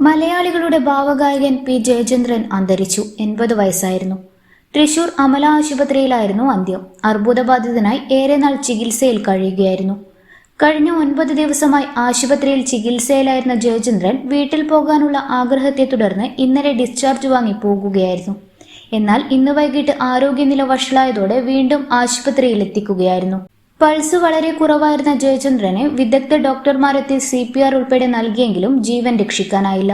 മലയാളികളുടെ ഭാവഗായകൻ പി. ജയചന്ദ്രൻ അന്തരിച്ചു. എൺപത് വയസ്സായിരുന്നു. തൃശൂർ അമല ആശുപത്രിയിലായിരുന്നു അന്ത്യം. അർബുദബാധിതനായി ഏറെ നാൾ ചികിത്സയിൽ കഴിയുകയായിരുന്നു. കഴിഞ്ഞ ഒൻപത് ദിവസമായി ആശുപത്രിയിൽ ചികിത്സയിലായിരുന്ന ജയചന്ദ്രൻ വീട്ടിൽ പോകാനുള്ള ആഗ്രഹത്തെ തുടർന്ന് ഇന്നലെ ഡിസ്ചാർജ് വാങ്ങി പോകുകയായിരുന്നു. എന്നാൽ ഇന്ന് വൈകിട്ട് ആരോഗ്യനില വഷളായതോടെ വീണ്ടും ആശുപത്രിയിൽ എത്തിക്കുകയായിരുന്നു പൾസ് വളരെ കുറവായിരുന്ന ജയചന്ദ്രനെ വിദഗ്ധ ഡോക്ടർമാരെത്തി സി പി ആർ ഉൾപ്പെടെ നൽകിയെങ്കിലും ജീവൻ രക്ഷിക്കാനായില്ല.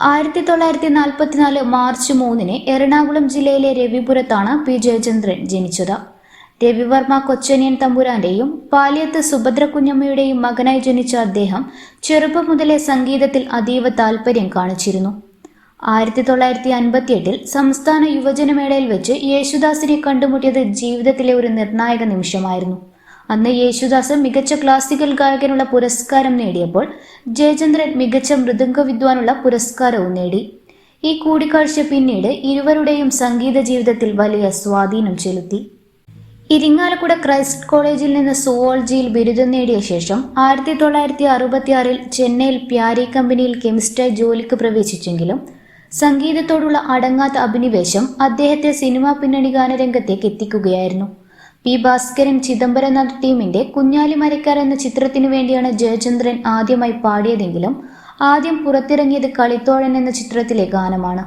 ആയിരത്തി തൊള്ളായിരത്തി നാൽപ്പത്തിനാല് മാർച്ച് മൂന്നിന് എറണാകുളം ജില്ലയിലെ രവിപുരത്താണ് പി ജയചന്ദ്രൻ ജനിച്ചത്. രവിവർമ്മ കൊച്ചനിയൻ തമ്പുരാന്റെയും പാലിയത്ത് സുഭദ്ര കുഞ്ഞമ്മയുടെയും മകനായി ജനിച്ച അദ്ദേഹം ചെറുപ്പം മുതലേ സംഗീതത്തിൽ അതീവ താൽപര്യം കാണിച്ചിരുന്നു. ആയിരത്തി തൊള്ളായിരത്തി അൻപത്തി എട്ടിൽ സംസ്ഥാന യുവജനമേളയിൽ വെച്ച് യേശുദാസിനെ കണ്ടുമുട്ടിയത് ജീവിതത്തിലെ ഒരു നിർണായക നിമിഷമായിരുന്നു. അന്ന് യേശുദാസ് മികച്ച ക്ലാസിക്കൽ ഗായകനുള്ള പുരസ്കാരം നേടിയപ്പോൾ ജയചന്ദ്രൻ മികച്ച മൃദംഗ വിദ്വാനുള്ള പുരസ്കാരവും നേടി. ഈ കൂടിക്കാഴ്ച പിന്നീട് ഇരുവരുടെയും സംഗീത ജീവിതത്തിൽ വലിയ സ്വാധീനം ചെലുത്തി. ഇരിങ്ങാലക്കുട ക്രൈസ്റ്റ് കോളേജിൽ നിന്ന് സുവോളജിയിൽ ബിരുദം നേടിയ ശേഷം ആയിരത്തി തൊള്ളായിരത്തി അറുപത്തിയാറിൽ ചെന്നൈയിൽ പ്യാരി കമ്പനിയിൽ കെമിസ്റ്റായി ജോലിക്ക് പ്രവേശിച്ചെങ്കിലും സംഗീതത്തോടുള്ള അടങ്ങാത്ത അഭിനിവേശം അദ്ദേഹത്തെ സിനിമാ പിന്നണി ഗാനരംഗത്തേക്ക് എത്തിക്കുകയായിരുന്നു. പി ഭാസ്കരൻ ചിദംബരനാഥ് ടീമിന്റെ കുഞ്ഞാലി മരക്കാർ എന്ന ചിത്രത്തിനു വേണ്ടിയാണ് ജയചന്ദ്രൻ ആദ്യമായി പാടിയതെങ്കിലും ആദ്യം പുറത്തിറങ്ങിയത് കളിത്തോഴൻ എന്ന ചിത്രത്തിലെ ഗാനമാണ്.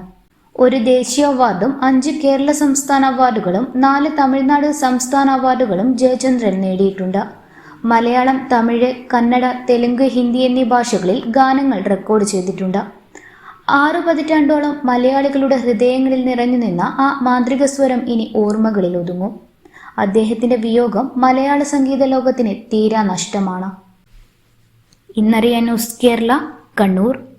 ഒരു ദേശീയ അവാർഡും അഞ്ച് കേരള സംസ്ഥാന അവാർഡുകളും നാല് തമിഴ്നാട് സംസ്ഥാന അവാർഡുകളും ജയചന്ദ്രൻ നേടിയിട്ടുണ്ട്. മലയാളം തമിഴ് കന്നഡ തെലുങ്ക് ഹിന്ദി എന്നീ ഭാഷകളിൽ ഗാനങ്ങൾ റെക്കോർഡ് ചെയ്തിട്ടുണ്ട്. ആറു പതിറ്റാണ്ടോളം മലയാളികളുടെ ഹൃദയങ്ങളിൽ നിറഞ്ഞു നിന്ന ആ മാന്ത്രിക സ്വരം ഇനി ഓർമ്മകളിൽ ഒതുങ്ങും. അദ്ദേഹത്തിന്റെ വിയോഗം മലയാള സംഗീത ലോകത്തിന് തീരാ നഷ്ടമാണ്. ഇന്നറിയാൻ ന്യൂസ് കേരള കണ്ണൂർ.